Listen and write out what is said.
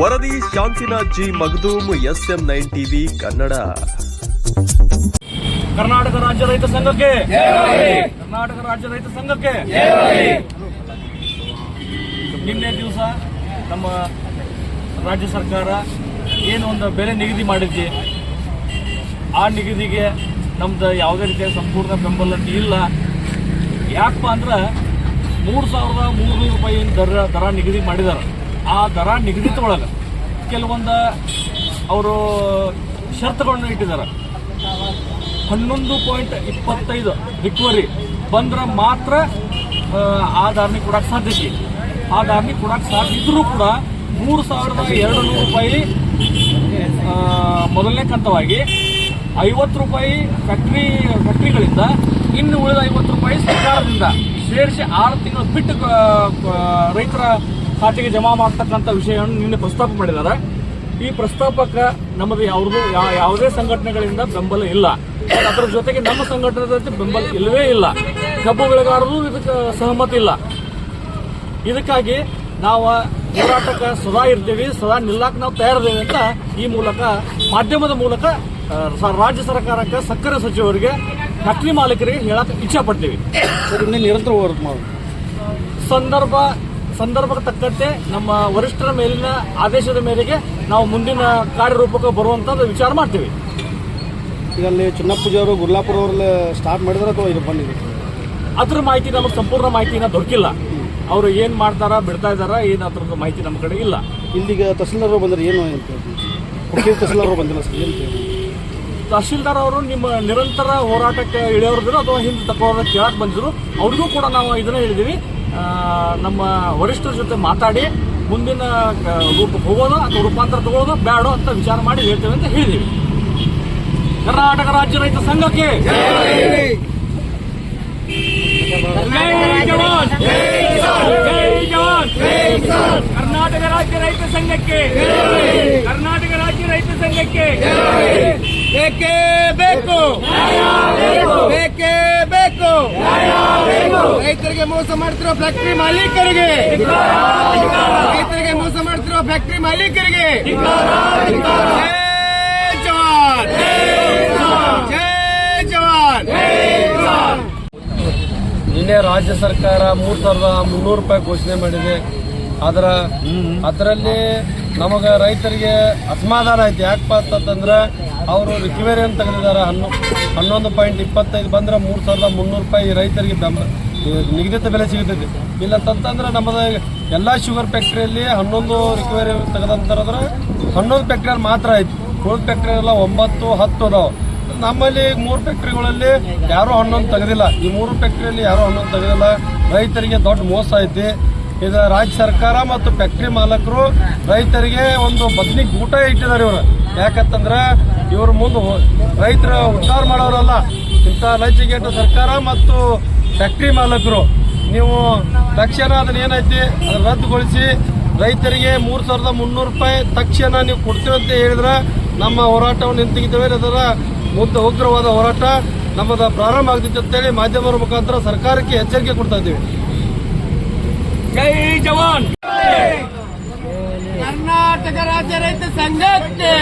ವರದಿ Shantinath G Magdum SM nine TV Kannada. Karnataka ರಾಜ್ಯ ರೈತ ಸಂಘಕ್ಕೆ. ಕರ್ನಾಟಕ ರಾಜ್ಯ ರೈತ ಸಂಘಕ್ಕೆ. ನಿನ್ನೆ ದಿವಸ ನಮ್ಮ ರಾಜ್ಯ ಸರ್ಕಾರ ಏನು ಒಂದು ಬೆಲೆ ನಿಗದಿ ಮಾಡಿದ್ವಿ. ಆ ನಿಗದಿಗೆ ನಮ್ದು ಯಾವುದೇ ರೀತಿಯ ಸಂಪೂರ್ಣ ಬೆಂಬಲ ಇಲ್ಲ. ಯಾಕಪ್ಪ ಅಂದ್ರೆ ಮೂರು ಸಾವಿರದ ಮೂರುನೂರು ರೂಪಾಯಿ ದರ ದರ ನಿಗದಿ ಮಾಡಿದಾರ. ಆ ದರ ನಿಗದಿ ಒಳಗೆ ಕೆಲವೊಂದು ಅವರು ಷರತ್ತುಗಳನ್ನ ಇಟ್ಟಿದ್ದಾರೆ ಹನ್ನೊಂದು ಪಾಯಿಂಟ್ ಇಪ್ಪತ್ತೈದು ರಿಕವರಿ ಬಂದ್ರೆ ಮಾತ್ರ ಆ, ಧಾರಣೆ ಕೊಡಕ್ಕೆ ಸಾಧ್ಯತೆ ಆ ಧಾರಣೆ ಕೊಡಕ್ಕೆ ಸಾಧ್ಯ ಇದ್ರೂ ಕೂಡ ಮೂರು ಸಾವಿರದ ಎರಡು ನೂರು ರೂಪಾಯಿ ಮೊದಲನೇ ಕಂತವಾಗಿ ಐವತ್ತು ರೂಪಾಯಿ ಫ್ಯಾಕ್ಟ್ರಿ ಫ್ಯಾಕ್ಟ್ರಿಗಳಿಂದ ಇನ್ನು ಉಳಿದ ಐವತ್ತು ರೂಪಾಯಿ ಸರ್ಕಾರದಿಂದ. ಸೇರಿಸಿ ಆರು ತಿಂಗಳು ಬಿಟ್ಟು ರೈತರ ಖಾತೆಗೆ ಜಮಾ ಮಾಡ್ತಕ್ಕಂಥ ವಿಷಯವನ್ನು ನಿನ್ನೆ ಪ್ರಸ್ತಾಪ ಮಾಡಿದ್ದಾರೆ. ಈ ಪ್ರಸ್ತಾಪಕ್ಕೆ ನಮ್ಮದು ಯಾವ್ದು ಯಾವುದೇ ಸಂಘಟನೆಗಳಿಂದ ಬೆಂಬಲ ಇಲ್ಲ. ಅದರ ಜೊತೆಗೆ ನಮ್ಮ ಸಂಘಟನೆ ಬೆಂಬಲ ಇಲ್ಲವೇ ಇಲ್ಲ. ಕಬ್ಬು ಬೆಳೆಗಾರರು ಇದಕ್ಕೆ ಸಹಮತ ಇಲ್ಲ. ಇದಕ್ಕಾಗಿ ನಾವು ಹೋರಾಟಕ್ಕೆ ಸದಾ ಇರ್ತೀವಿ, ಸದಾ ನಿಲ್ಲಕ್ಕೆ ನಾವು ತಯಾರಿದ್ದೇವೆ ಅಂತ ಈ ಮೂಲಕ, ಮಾಧ್ಯಮದ ಮೂಲಕ ರಾಜ್ಯ ಸರ್ಕಾರಕ್ಕೆ ಸಕ್ಕರೆ ಸಚಿವರಿಗೆ ಫ್ಯಾಕ್ಟ್ರಿ ಮಾಲೀಕರಿಗೆ ಹೇಳಕ್ಕೆ ಇಚ್ಛೆ ಪಡ್ತೀವಿ. ನಿರಂತರ ಹೋರಾಟ ಮಾಡೋದು ಸಂದರ್ಭ ಸಂದರ್ಭಕ್ಕೆ ತಕ್ಕಂತೆ ನಮ್ಮ ವರಿಷ್ಠರ ಮೇಲಿನ ಆದೇಶದ ಮೇರೆಗೆ ನಾವು ಮುಂದಿನ ಕಾರ್ಯರೂಪಕ್ಕೆ ಬರುವಂತದ್ದು ವಿಚಾರ ಮಾಡ್ತೀವಿ. ಈಗ ಅಲ್ಲಿ ಚಿನ್ನಪ್ಪಜಿ ಅವರು ಗುರ್ಲಾಪುರ ಅವರಲ್ಲಿ ಸ್ಟಾರ್ಟ್ ಮಾಡಿದ್ರೆ ಅಥವಾ ಇದು ಬಂದಿದೆ? ಅದ್ರ ಮಾಹಿತಿ ನಮಗೆ ಸಂಪೂರ್ಣ ಮಾಹಿತಿನ ದೊರಕಿಲ್ಲ. ಅವರು ಏನ್ ಮಾಡ್ತಾರ ಬಿಡ್ತಾ ಇದಾರ ಏನ್ ಅದ್ರದ್ದು ಮಾಹಿತಿ ನಮ್ಮ ಕಡೆ ಇಲ್ಲ. ಇಲ್ಲಿಗೆ ತಹಸೀಲ್ದಾರ್ ಬಂದ್ರೆ ಏನು ಅಂತ ತಹಸೀಲ್ದಾರ್ ಬಂದಿಲ್ಲ ಸರ್ ಏನು ತಹಶೀಲ್ದಾರ್ ಅವರು ನಿಮ್ಮ ನಿರಂತರ ಹೋರಾಟಕ್ಕೆ ಇಳಿಯೋರಿದ್ರು ಅಥವಾ ಹಿಂದೆ ತಗೊಳ್ಳೋದಕ್ಕೆ ಕೇಳಕ್ ಬಂದಿದ್ರು ಅವ್ರಿಗೂ ಕೂಡ ನಾವು ಇದನ್ನ ಹೇಳಿದೀವಿ. ಆ, ನಮ್ಮ ವರಿಷ್ಠರ ಜೊತೆ ಮಾತಾಡಿ ಮುಂದಿನ ರೂಪ ಹೋಗೋದು ಅಥವಾ ರೂಪಾಂತರ ತಗೊಳ್ಳೋದು ಬೇಡೋ ಅಂತ ವಿಚಾರ ಮಾಡಿ ಹೇಳ್ತೇವೆ ಅಂತ ಹೇಳಿದೀವಿ. ಕರ್ನಾಟಕ ರಾಜ್ಯ ರೈತ ಸಂಘಕ್ಕೆ ಕರ್ನಾಟಕ ರಾಜ್ಯ ರೈತ ಸಂಘಕ್ಕೆ ಕರ್ನಾಟಕ ಬೇಕೇ ಬೇಕು. ಬೇಕೇ ಬೇಕು. ರೈತರಿಗೆ ಮೋಸ ಮಾಡ್ತಿರೋ ಫ್ಯಾಕ್ಟ್ರಿ ಮಾಲೀಕರಿಗೆ. ರೈತರಿಗೆ ಮೋಸ ಮಾಡ್ತಿರೋ ಫ್ಯಾಕ್ಟ್ರಿ ಮಾಲೀಕರಿಗೆ. ಜೈ ಜವಾನ್. ಜೈ ಜವಾನ್. ನಿನ್ನೆ ರಾಜ್ಯ ಸರ್ಕಾರ ಮೂರ್ ಸಾವಿರದ ಮುನ್ನೂರು ರೂಪಾಯಿ ಘೋಷಣೆ ಮಾಡಿದೆ. ಅದರ ಅದರಲ್ಲಿ ನಮಗೆ ರೈತರಿಗೆ ಅಸಮಾಧಾನ ಐತಿ. ಯಾಕಪ್ಪ ಅಂತಂದ್ರೆ ಅವರು ರಿಕವರಿ ಅಂತ ತೆಗೆದಿದ್ದಾರೆ. ಹನ್ನೊ, ಹನ್ನೊಂದು ಪಾಯಿಂಟ್ ಇಪ್ಪತ್ತೈದು ಬಂದ್ರೆ ಮೂರು ಸಾವಿರದ ಮುನ್ನೂರು ರೂಪಾಯಿ ರೈತರಿಗೆ ಬೆಂಬ ನಿಗದಿತ ಬೆಲೆ ಸಿಗುತ್ತೈತಿ ಇಲ್ಲಂತಂತಂದ್ರೆ ನಮ್ಮದು ಎಲ್ಲ ಶುಗರ್ ಫ್ಯಾಕ್ಟ್ರಿಯಲ್ಲಿ ಹನ್ನೊಂದು ರಿಕವರಿ ತೆಗೆದಂತಾರಂದ್ರೆ ಹನ್ನೊಂದು ಫ್ಯಾಕ್ಟ್ರಿಯಲ್ಲಿ ಮಾತ್ರ ಐತಿ. ಉಳಿದ ಫ್ಯಾಕ್ಟ್ರಿ ಎಲ್ಲ ಒಂಬತ್ತು, ಹತ್ತು ಅದಾವೆ. ನಮ್ಮಲ್ಲಿ ಮೂರು ಫ್ಯಾಕ್ಟ್ರಿಗಳಲ್ಲಿ ಯಾರೂ ಹನ್ನೊಂದು ತೆಗೆದಿಲ್ಲ. ಈ ಮೂರು ಫ್ಯಾಕ್ಟ್ರಿಯಲ್ಲಿ ಯಾರೂ ಹನ್ನೊಂದು ತೆಗೆದಿಲ್ಲ. ರೈತರಿಗೆ ದೊಡ್ಡ ಮೋಸ ಐತಿ. ಇದು ರಾಜ್ಯ ಸರ್ಕಾರ ಮತ್ತು ಫ್ಯಾಕ್ಟ್ರಿ ಮಾಲಕರು ರೈತರಿಗೆ ಒಂದು ಬದ್ನಿ ಊಟ ಇಟ್ಟಿದ್ದಾರೆ ಇವರು. ಯಾಕಂತಂದ್ರೆ ಇವ್ರ ಮುಂದೆ ರೈತರ ಉದ್ಧಾರ ಮಾಡೋರಲ್ಲ. ಇಂಥ ಲಜ್ಜಿಗೆಟ್ಟ ಸರ್ಕಾರ ಮತ್ತು ಫ್ಯಾಕ್ಟ್ರಿ ಮಾಲಕರು. ನೀವು ತಕ್ಷಣ ಅದನ್ನ ಏನೈತಿ ಅದನ್ನ ರದ್ದುಗೊಳಿಸಿ ರೈತರಿಗೆ ಮೂರು ಸಾವಿರದ ಮುನ್ನೂರು ರೂಪಾಯಿ ತಕ್ಷಣ ನೀವು ಕೊಡ್ತೀವಿ ಅಂತ ಹೇಳಿದ್ರೆ ನಮ್ಮ ಹೋರಾಟವನ್ನು ನಿಂತಿದ್ದೇವೆ ಅದರ ಮುಂದೆ ಉಗ್ರವಾದ ಹೋರಾಟ ನಮ್ಮದ ಪ್ರಾರಂಭ ಆಗ್ತಿತ್ತು ಅಂತೇಳಿ ಮಾಧ್ಯಮರ ಮುಖಾಂತರ ಸರ್ಕಾರಕ್ಕೆ ಎಚ್ಚರಿಕೆ ಕೊಡ್ತಾ ಇದ್ದೀವಿ. ಜೈ ಜವಾನ್. ಕರ್ನಾಟಕ ರಾಜ್ಯ ರೈತ ಸಂಘಕ್ಕೆ.